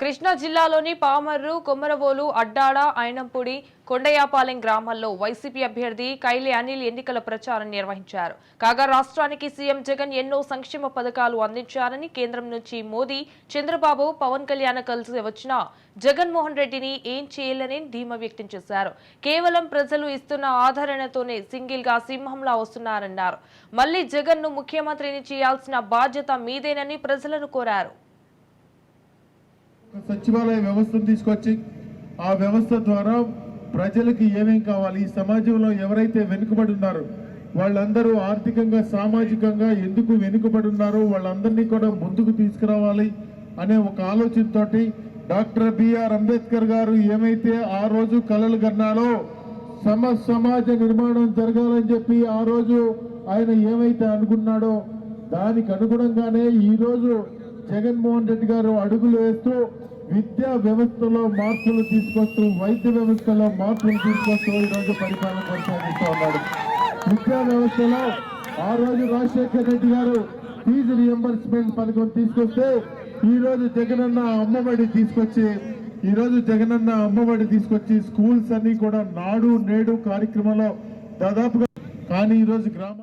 కృష్ణా జిల్లాలోని పామర్రు కొమ్మరవోలు అడ్డాడ అయినంపూడి కొండయాపాలెం గ్రామాల్లో వైసీపీ అభ్యర్థి కైలి అనిల్ ఎన్నికల ప్రచారం నిర్వహించారు. కాగా రాష్ట్రానికి సీఎం జగన్ ఎన్నో సంక్షేమ పథకాలు అందించారని కేంద్రం నుంచి మోదీ చంద్రబాబు పవన్ కళ్యాణ్ కలిసి వచ్చిన జగన్మోహన్ రెడ్డిని ఏం చేయాలని ధీమా వ్యక్తం చేశారు. కేవలం ప్రజలు ఇస్తున్న ఆదరణతోనే సింగిల్గా సింహంలా వస్తున్నారన్నారు. మళ్ళీ జగన్ను ముఖ్యమంత్రిని చేయాల్సిన బాధ్యత మీదేనని ప్రజలను కోరారు. సచివాలయ వ్యవస్థను తీసుకొచ్చి ఆ వ్యవస్థ ద్వారా ప్రజలకు ఏమేం కావాలి? ఈ సమాజంలో ఎవరైతే వెనుకబడి ఉన్నారో వాళ్ళందరూ ఆర్థికంగా సామాజికంగా ఎందుకు వెనుకబడి ఉన్నారో వాళ్ళందరినీ కూడా ముందుకు తీసుకురావాలి అనే ఒక ఆలోచనతోటి డాక్టర్ బిఆర్ అంబేద్కర్ గారు ఏమైతే ఆ రోజు కలలు కన్నారో సమ సమాజ నిర్మాణం జరగాలని చెప్పి ఆ రోజు ఆయన ఏమైతే అనుకున్నాడో దానికి అనుగుణంగానే ఈరోజు జగన్మోహన్ రెడ్డి గారు అడుగులు వేస్తూ విద్యా వ్యవస్థలో మార్పులు తీసుకొస్తూ వైద్య వ్యవస్థలో మార్పులు తీసుకొస్తూ ఈ రోజు పరిపాలన కొనసాగిస్తూ ఉన్నాడు. విద్యా వ్యవస్థలో ఆ రోజు రాజశేఖర్ రెడ్డి గారు ఫీజు రియంబర్స్మెంట్ పథకం తీసుకొస్తే ఈరోజు జగనన్న అమ్మఒడి తీసుకొచ్చి ఈ రోజు జగనన్న అమ్మఒడి తీసుకొచ్చి స్కూల్స్ అన్ని కూడా నాడు నేడు కార్యక్రమంలో దాదాపుగా కానీ ఈ రోజు గ్రామ